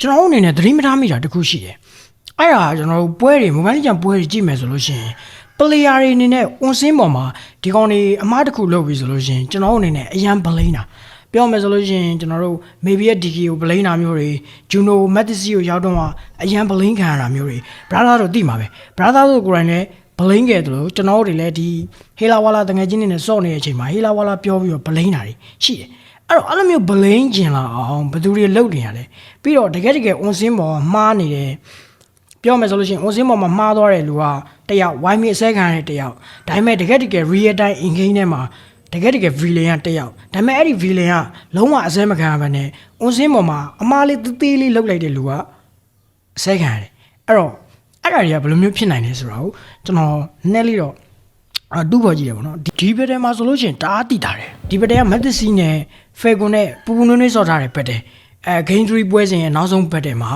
ကျွန်တော်တို့အနေနဲ့သတိမထားမိတာတစ်ခုရှိတယ်အဲ့ဒါကျွန်တော်တို့ပွဲတွေမိုဘိုင်းကြံပွဲတွေကြည့်မယ်ဆိုလို့ရှိရင် player တွေအနေနဲ့ on scene ပေါ်မှာဒီကောင်တွေအမားတစ်ခုလုပ်ပြီဆိုလို့ရှိရင်ကျွန်တော်တို့အနေနဲ့အရန်ဘလိန်တာပြောမယ်ဆိုလို့ရှိရင်ကျွန်တော်တို့ maybe ရဲ့ DK ကိုဘလိန်တာမျိုးတွေ Juno Mathis ကိုရောက်တော့မှအရန်ဘလိန်ခံရတာမျိုးတွေ brother တို့သိမှာပဲ brother တို့ကိုယ်တိုင်လည်းဘလိန်ခဲ့တယ်လို့ကျွန်တော်တို့တွေလည်းဒီဟေလာဝါလာတငယ်ချင်းတွေနဲ့စော့နေတဲ့အချိန်မှာဟေလာဝါလာပြောပြီးတော့ဘလိန်တာတွေရှိတယ် အဲ့တော့အဲ့လိုမျိုးဘလိန်ကျင်လာအောင်ဘယ်သူတွေလုတ်နေရလဲပြီးတော့တကယ်တကယ် on scene ပေါ်မှာမှားနေတယ်ပြောမယ်ဆိုလို့ရှိရင် on scene ပေါ်မှာမှားသွားတဲ့လူကတယောက် why me အစဲခံရတဲ့တယောက်ဒါပေမဲ့တကယ်တကယ် real time in game ထဲမှာတကယ်တကယ် villain ကတယောက်ဒါပေမဲ့အဲ့ဒီ villain ကလုံးဝအစဲမခံရဘဲနဲ့ on scene ပေါ်မှာအမားလေးသေးသေးလေးလုတ်လိုက်တဲ့လူကအစဲခံရတယ်အဲ့တော့အဲ့ဒါတွေကဘယ်လိုမျိုးဖြစ်နိုင်လဲဆိုတော့ကျွန်တော်နည်းလေးတော့အတူပေါ်ကြည့်တယ်ဗောနော်ဒီဒီဘက်ထဲမှာဆိုလို့ရှိရင်တအားတိတာတယ်ဒီဘက်ထဲကမက်သစီနဲ့ ဖေကွန်နဲ့ပူပူနွေးနွေးဆော့ထားတဲ့ဘက်ထဲအဲဂိမ်း3ပွဲစဉ်ရဲ့နောက်ဆုံးဘက်ထဲမှာ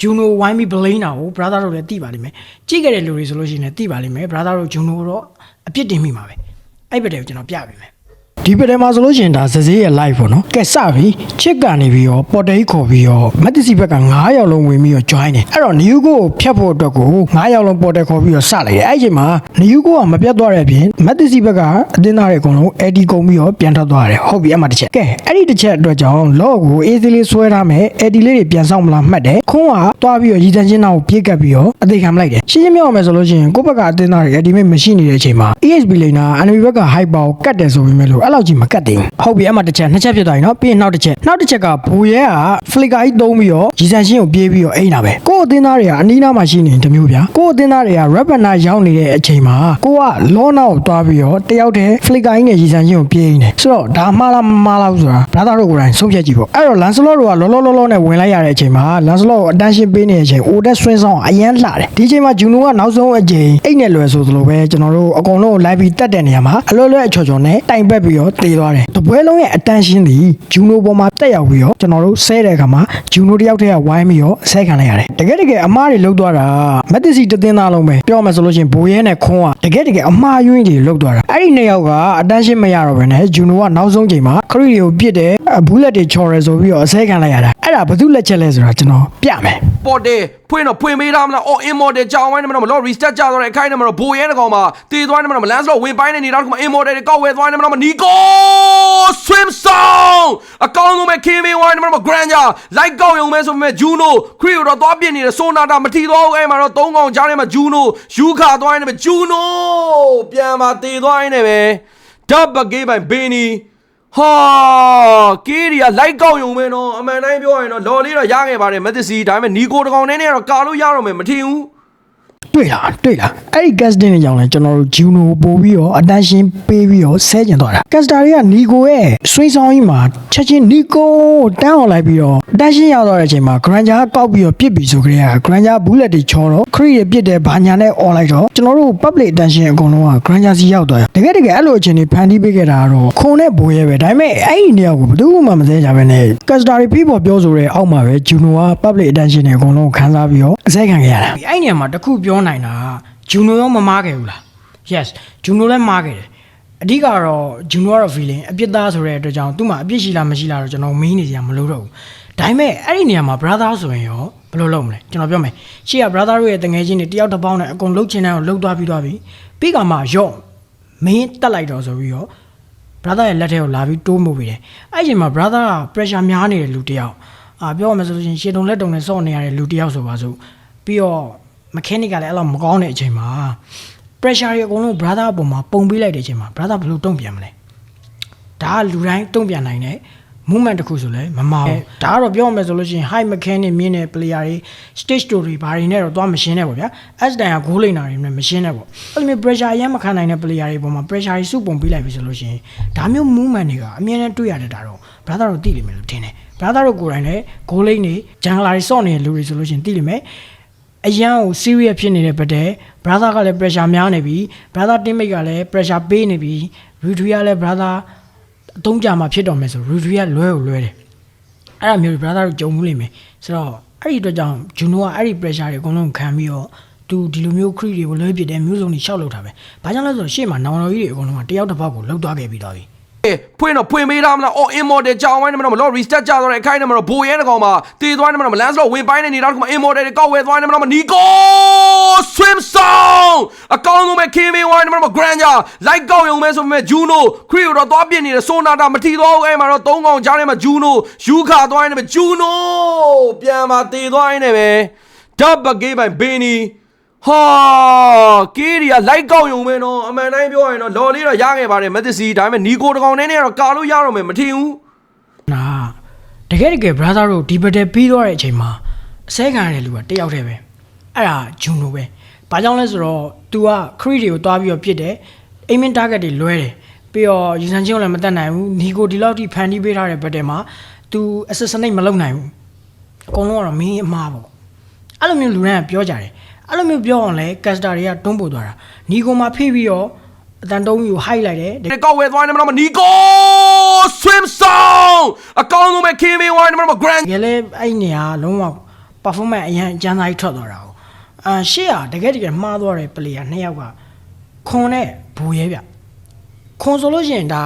ဂျူနိုဝိုင်းပြီးဘလိန်တာကို brother တို့လည်းတိပါလိမ့်မယ်ကြည့်ခဲ့တဲ့လူတွေဆိုလို့ရှိရင်လည်းတိပါလိမ့်မယ် brother တို့ဂျူနိုတော့အပြစ်တင်မိမှာပဲအဲ့ဘက်ထဲကိုကျွန်တော်ပြပေးမယ် ဒီဘက်ထဲမှာဆိုလို့ရှိရင်ဒါဇဇေးရဲ့ live ပေါ့နော်ကဲစပြီချစ်ကနေပြီးတော့ပေါ်တေးခေါ်ပြီးတော့မက်သစီဘက်က9ယောက်လုံးဝင်ပြီးတော့ join တယ်အဲ့တော့ new ကိုဖြတ်ဖို့အတွက်ကို9ယောက်လုံးပေါ်တေးခေါ်ပြီးတော့စလိုက်တယ်အဲ့ဒီအချိန်မှာ new ကိုကမပြတ်သွားတဲ့အပြင်မက်သစီဘက်ကအတင်းသားတွေအကုန်လုံး AD ကုန်ပြီးတော့ပြန်ထွက်သွားတယ်ဟုတ်ပြီအဲ့မှာတစ်ချက်ကဲအဲ့ဒီတစ်ချက်အတွက်ကြောင့်လော့ကို easy လေးဆွဲထားမယ် AD လေးတွေပြန်ဆောင်မလားမှတ်တယ်ခွန်းကသွားပြီးတော့ရည်တန်းချင်းနောက်ကိုပြေးကပ်ပြီးတော့အသေးခံမလိုက်တယ်ရှင်းရှင်းပြောရမယ်ဆိုလို့ရှိရင်ကိုယ့်ဘက်ကအတင်းသားတွေ AD မဲ့မရှိနေတဲ့အချိန်မှာ ESB လိန်နာ enemy ဘက်က hype ကိုကတ်တယ်ဆိုပေမဲ့လို့အဲ့လောက်ကြီးမကတ်သေးဘူးဟုတ်ပြီအဲ့မှာတစ်ချက်နှစ်ချက်ဖြစ်သွားပြီနော်ပြီးရင်နောက်တစ်ချက်နောက်တစ်ချက်ကဘူရဲက flicker ကြီးသုံးပြီးတော့ရည်တန်းချင်းကိုပြေးပြီးတော့အိမ်တာပဲကိုယ့်အတင်းသားတွေကအနီးနားမှာရှိနေတယ်မျိုးဗျာကိုယ့်အတင်းသားတွေက rapper ရောက်နေတဲ့အချိန်မှာကိုကလောနာကိုသွားပြီးတော့တယောက်တည်း flicker ကြီးနဲ့ရည်တန်းချင်းကိုပြေးနေတယ်ဆိုတော့ဒါမှားလားမမှားလားဆိုတာ brother တို့ကိုယ်တိုင်ဆုံးဖြတ်ကြည့်ပေါ့အဲ့တော့ Lancelot တို့ကလောလောလောလောနဲ့ဝင်လိုက်ရတဲ့အချိန်မှာ Lancelot ကို attention ပေးနေတဲ့အချိန် Odet ဆွင်းဆောင်အရန်လှတယ်ဒီအချိန်မှာ Juno ကနောက်ဆုံးအချိန်အိတ်နဲ့လွယ်ဆိုသလိုပဲကျွန်တော်တို့အကုန်လုံးကို live ပြီးတက်တဲ့နေရာမှာအလွယ်လွယ်အချော်ချော်နဲ့တိုင်ပက်ပြီးတော့တေးသွားတယ်တပွဲလုံးရဲ့ attention ဒီ Juno ပေါ်မှာတက်ရောက်ပြီးတော့ကျွန်တော်တို့ဆဲတဲ့အခါမှာ Juno တယောက်တည်းကဝိုင်းပြီးတော့ဆဲခံလိုက်ရတယ်တကယ်တကယ်အမားတွေလုတ်သွားတာမက်သစီတသင်းသားလုံးပဲပြောမယ်ဆိုလို့ရှိရင်ဘိုးရဲနဲ့ခွန်းကတကယ်တကယ်အမှားယွင်းတွေလုတ်သွားတာအဲ့ဒီနှစ်ယောက်က attention မရတော့ဘဲနဲ့ Juno ကနောက်ဆုံးချိန်မှာခရီတွေကိုပြစ်တယ်ဘူးလက်တွေချော်ရဲဆိုပြီးတော့အဆဲခံလိုက်ရတာအဲ့ဒါဘာသူလက်ချက်လဲဆိုတာကျွန်တော်ပြမယ်ပေါ်တယ်ဖွင့်တော့ဖွင့်ပေးထားမလားအော် immortal ကြောင်ဝိုင်းနေမှာမလို့ restart ကြသွားတဲ့အခိုင်းနေမှာဘိုးရဲတကောင်မှာတည်သွားနေမှာမလန်းစတော့ဝင်ပိုင်းနေနေတာကမှ immortal တွေကောက်ဝဲသွားနေမှာနီကို swim song အကောင်းဆုံးပဲ KB ဝိုင်းနေမှာ granger လိုက်ကောက်ရုံပဲဆိုပေမဲ့ juno creo တော့သွားပြစ်နေတယ် sonata မထီသွားဘူးအဲ့မှာတော့သုံးကောင်ကြားထဲမှာ juno ယူခါသွားနေမှာ juno ပြန်มาတည်သွားနေပဲဓာတ်ပကေးပိုင်ဘေနီ ဟာကေးရီကလိုက်ကောက်ရုံပဲနော်အမှန်တိုင်းပြောရင်တော့လော်လေးတော့ရခဲ့ပါတယ်မက်သစီဒါပေမဲ့နီကိုတကောင်နဲ့နဲ့တော့ကာလို့ရတော့မယ်မထင်ဘူး တွေ့လားတွေ့လားအဲ့ဒီ gas တင်နေကြောင်လဲကျွန်တော်တို့ Juno ပို့ပြီးတော့ attention ပေးပြီးတော့ဆဲကျင်သွားတာ caster တွေက Nico ရဲ့ဆွေးဆောင်ကြီးမှာချက်ချင်း Nico တန်းအောင်လိုက်ပြီးတော့ attention ရောက်သွားတဲ့အချိန်မှာ Granger ကကောက်ပြီးတော့ပြစ်ပြီးဆိုကြတဲ့က Granger bullet တွေချောတော့ Cree တွေပြစ်တယ်ဘာညာနဲ့ all လိုက်တော့ကျွန်တော်တို့ public attention အကုန်လုံးက Granger စီရောက်သွားတယ်တကယ်တကယ်အဲ့လိုအချိန်တွေဖန်တီးပေးခဲ့တာကတော့ခုံနဲ့ဘိုးရဲပဲဒါပေမဲ့အဲ့ဒီနေရာကိုဘယ်သူမှမစဲကြဘဲနဲ့ caster တွေပြီးပေါ်ပြောဆိုတဲ့အောက်မှာပဲ Juno က public attention တွေအကုန်လုံးကိုခန်းစားပြီးတော့အစဲခံခဲ့ရတာအဲ့ဒီနေရာမှာတခုပြောနိုင်တာက Juno ရောမမားခဲ့ဘူးလား yes Juno လည်းမားခဲ့တယ်အဓိကတော့ Juno ကတော့ villain အပြစ်သားဆိုတဲ့အတွက်ကြောင့်သူ့မှာအပြစ်ရှိလားမရှိလားတော့ကျွန်တော်မင်းနေစရာမလိုတော့ဘူးဒါပေမဲ့အဲ့ဒီနေရာမှာ brother ဆိုရင်ရောဘယ်လိုလုပ်မလဲကျွန်တော်ပြောမယ်ရှေ့က brother တို့ရဲ့တငယ်ချင်းတွေတယောက်တစ်ပေါင်းနဲ့အကုန်လှုပ်ချင်တဲ့ကိုလှုပ်သွားပြီးသွားပြီပြီးကမှရော့မင်းတက်လိုက်တော့ဆိုပြီးတော့ brother ရဲ့လက်ထဲကိုလာပြီးတိုးမှုပြီးတယ်အဲ့ဒီအချိန်မှာ brother က pressure များနေတဲ့လူတစ်ယောက်အာပြောရမယ်ဆိုလို့ရှိရင်ရှေ့တုံလက်တုံနဲ့စော့နေရတဲ့လူတစ်ယောက်ဆိုပါစို့ပြီးတော့ mechanic ကလည်းအဲ့လိုမကောင်းတဲ့အချိန်မှာ pressure တွေအကုန်လုံး brother အပေါ်မှာပုံပေးလိုက်တဲ့အချိန်မှာ brother ဘယ်လိုတုံ့ပြန်မလဲဒါကလူတိုင်းတုံ့ပြန်နိုင်တဲ့ movement တစ်ခုဆိုလဲမမအောင်ဒါကတော့ပြောရမယ်ဆိုလို့ရှိရင် high mechanic မြင်တဲ့ player တွေ stage story ဘာတွေနဲ့တော့သွားမရှင်းနဲ့ပေါ့ဗျာ S တိုင်က goal liner တွေနဲ့မရှင်းနဲ့ပေါ့အဲ့လိုမျိုး pressure အရင်မခံနိုင်တဲ့ player တွေပေါ်မှာ pressure တွေစုပုံပေးလိုက်ပြီဆိုလို့ရှိရင်ဒါမျိုး movement တွေကအမြဲတမ်းတွေ့ရတဲ့ဒါတော့ brother တို့သိလိမ့်မယ်လို့ထင်တယ် brother တို့ကိုယ်တိုင်လည်း goal line တွေ jungler တွေစော့နေတဲ့လူတွေဆိုလို့ရှိရင်သိလိမ့်မယ် အရန်ကို serious ဖြစ်နေတဲ့ပတ်တဲ့ brother ကလည်း pressure များနေပြီ brother teammate ကလည်း pressure ပေးနေပြီ Rudri ကလည်း brother အတုံးကြမှာဖြစ်တော်မယ်ဆို Rudri ကလွဲကိုလွဲတယ်အဲ့ဒါမျိုး brother တို့ကြုံမှုလိမ့်မယ်ဆိုတော့အဲ့ဒီအတွက်ကြောင့် Juno ကအဲ့ဒီ pressure တွေအကုန်လုံးခံပြီးတော့သူဒီလိုမျိုး crit တွေကိုလွဲပစ်တယ်မျိုးစုံတွေရှောက်လောက်တာပဲဘာကြောင့်လဲဆိုတော့ရှေ့မှာနောင်တော်ကြီးတွေအကုန်လုံးကတယောက်တစ်ပေါက်ကိုလှုပ်သွားခဲ့ပြီးတော့ပြီအေး ဖွင့်တော့ဖွင့်ပေးထားမလားအော် immortal ကြောင်ဝိုင်းနေမှာတော့မလို့ restart ကြသွားတဲ့အခိုင်းနေမှာတော့ဘိုရဲတကောင်မှာတည်သွားနေမှာတော့မလန်းစတော့ဝင်ပိုင်းနေနေတာကမှ immortal တွေကောက်ဝဲသွားနေမှာတော့နီကို swim song အကောင်းဆုံးပဲ KB ဝိုင်းနေမှာတော့ granger လိုက်ကောက်ရုံပဲဆိုပေမဲ့ Juno Creo တော့သွားပြစ်နေတယ် Sonata မထီသွားဘူးအဲ့မှာတော့သုံးကောင်ကြားထဲမှာ Juno ယူခါသွားနေမှာ Juno ပြန်มาတည်သွားနေပဲဓာတ်ပကေးပိုင်ဘင်းနီ ဟာကေးရီကလိုက်ကောက်ရုံပဲနော်အမှန်တိုင်းပြောရင်တော့လော်လေးတော့ရခဲ့ပါတယ်မက်သစီဒါပေမဲ့နီကိုတကောင်နဲ့နဲ့တော့ကာလို့ရတော့မယ်မထင်ဘူးနာတကယ်တကယ် brother တို့ဒီဘက်တက်ပြီးသွားတဲ့အချိန်မှာအစဲခံရတဲ့လူကတယောက်တည်းပဲအဲ့ဒါဂျွန်လိုပဲဘာကြောင့်လဲဆိုတော့ तू က crit တွေကိုတွားပြီးတော့ပြစ်တယ် aiming target တွေလွဲတယ်ပြီးတော့ယူဆန်ချင်းကိုလည်းမတတ်နိုင်ဘူးနီကိုဒီလောက်ထိဖန်တီးပေးထားတဲ့ဘက်တက်မှာ तू assassinate မလုပ်နိုင်ဘူးအကုန်လုံးကတော့မင်းအမှားပေါ့အဲ့လိုမျိုးလူတိုင်းကပြောကြတယ်အဲ့လိုမျိုးပြောအောင်လဲ caster တွေကတွန်းပို့သွားတာနီကိုမှာဖိပြီးတော့အတန်တုံးကြီးကို hide လိုက်တယ်ဒီကောက်ဝဲသွားနေမှာတော့နီကို swim song အကောင်းဆုံးပဲ KB ဝိုင်းနေမှာတော့ grand တကယ်လဲအဲ့နေရာလုံးဝ performance အရင်အကျန်းသားကြီးထွက်သွားတာကိုအာရှေ့ကတကယ်တကယ်မှားသွားတဲ့ player နှစ်ယောက်ကခွန်နဲ့ဘူရဲဗျခွန်ဆိုလို့ရှိရင်ဒါ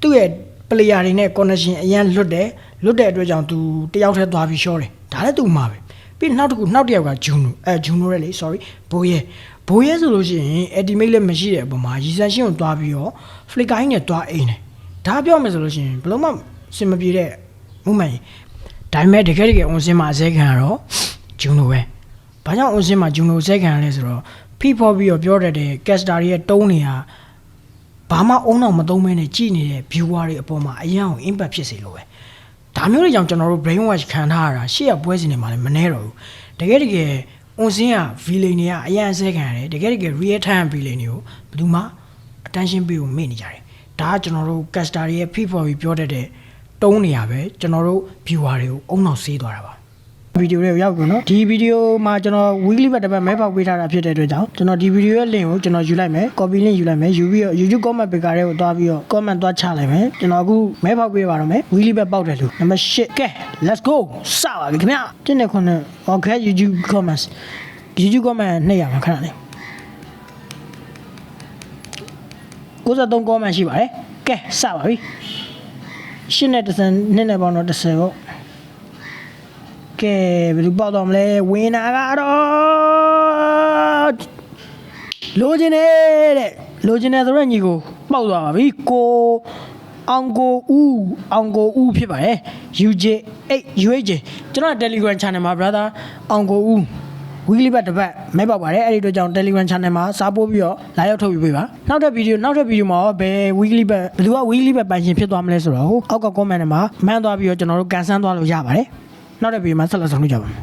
သူ့ရဲ့ player တွေနဲ့ connection အရင်လွတ်တယ်လွတ်တဲ့အတွက်ကြောင့်သူတယောက်တည်းသွားပြီးရှော့တယ်ဒါလည်းသူ့မှာပဲ ပြီးနောက်တစ်ခုနောက်တစ်ယောက်ကဂျွန်နိုအဲဂျွန်နိုရဲ့လေ sorry ဘူရဲဘူရဲဆိုလို့ရှိရင် ultimate လည်းမရှိတဲ့အပေါ်မှာရီဆန်ရှင်းကိုသွားပြီးတော့ flicker နဲ့သွားအိမ်တယ်ဒါပြောမယ်ဆိုလို့ရှိရင်ဘယ်လို့မှစင်မပြေတဲ့ movement ကြီးဒါပေမဲ့တကယ်တကယ် on စင်းမှာအစဲခံရတော့ဂျွန်လိုပဲ။ဘာကြောင့် on စင်းမှာဂျွန်လိုအစဲခံရလဲဆိုတော့ဖိဖော်ပြီးတော့ပြောတတ်တဲ့ caster တွေရဲ့တုံးတွေကဘာမှအုံတော့မသုံးမဲနဲ့ကြည်နေတဲ့ viewer တွေအပေါ်မှာအရင်အောင် impact ဖြစ်စေလို့ပဲ။ ဒါမျိုးတွေကြောင့်ကျွန်တော်တို့ brain wash ခံထားရတာရှေ့ကပွဲစဉ်တွေမှာလည်းမနှဲတော့ဘူး။တကယ်တကယ် on စင်းက villain တွေကအရင်အစဲခံရတယ်။တကယ်တကယ် real time villain တွေကိုဘယ်သူမှ attention ပေးဖို့မေ့နေကြတယ်။ဒါကကျွန်တော်တို့ caster တွေရဲ့ဖိဖော်ပြီးပြောတတ်တဲ့တုံးနေရပဲကျွန်တော်တို့ viewer တွေကိုအုံနောက်ဆေးသွားတာပါ ဗီဒီယိုလေးကိုရောက်ပြီနော်ဒီဗီဒီယိုမှာကျွန်တော် weekly ဘက်တစ်ပတ်မဲပေါက်ပေးထားတာဖြစ်တဲ့အတွက်ကြောင့်ကျွန်တော်ဒီဗီဒီယိုရဲ့ link ကိုကျွန်တော်ယူလိုက်မယ် copy link ယူလိုက်မယ်ယူပြီးတော့ YouTube comment picker တွေကိုတွားပြီးတော့ comment တွားချလိုက်မယ်ကျွန်တော်အခုမဲပေါက်ပေးပါတော့မယ် weekly ဘက်ပေါက်တယ်လို့နံပါတ်8ကဲ let's go စပါပြီခင်ဗျတင်းနေခွန်းနဲ့ okay YouTube comments YouTube comment နှစ်ရမှာခဏလေး93 comment ရှိပါတယ်ကဲစပါပြီရှင်းနဲ့တစ်စံနှစ်နဲ့ပေါင်းတော့30ပေါ့ ကဲဘယ်လိုပေါက်တော့မလဲဝင်းနာကတော့လိုချင်နေတဲ့လိုချင်တယ်ဆိုတော့ညီကိုပေါက်သွားပါပြီကိုအောင်ကိုဦးအောင်ကိုဦးဖြစ်ပါတယ် UJ 8 UJ ကျွန်တော် Telegram channel မှာ brother အောင်ကိုဦး weekly ဘက်တစ်ပတ်မဲပေါက်ပါတယ်အဲ့ဒီတော့ကြောင့် Telegram channel မှာစားပို့ပြီးတော့လာရောက်ထုတ်ပြီးပေးပါနောက်တဲ့ဗီဒီယိုနောက်တဲ့ဗီဒီယိုမှာဘယ် weekly ဘက်ဘယ်သူက weekly ဘက်ပိုင်ရှင်ဖြစ်သွားမလဲဆိုတော့ဟိုအောက်က comment ထဲမှာမှန်းသွားပြီးတော့ကျွန်တော်တို့ကန်ဆန်းသွားလို့ရပါတယ် နောက်တဲ့ဗီဒီယိုမှာဆက်လက်ဆောင်လုပ်ကြပါမယ်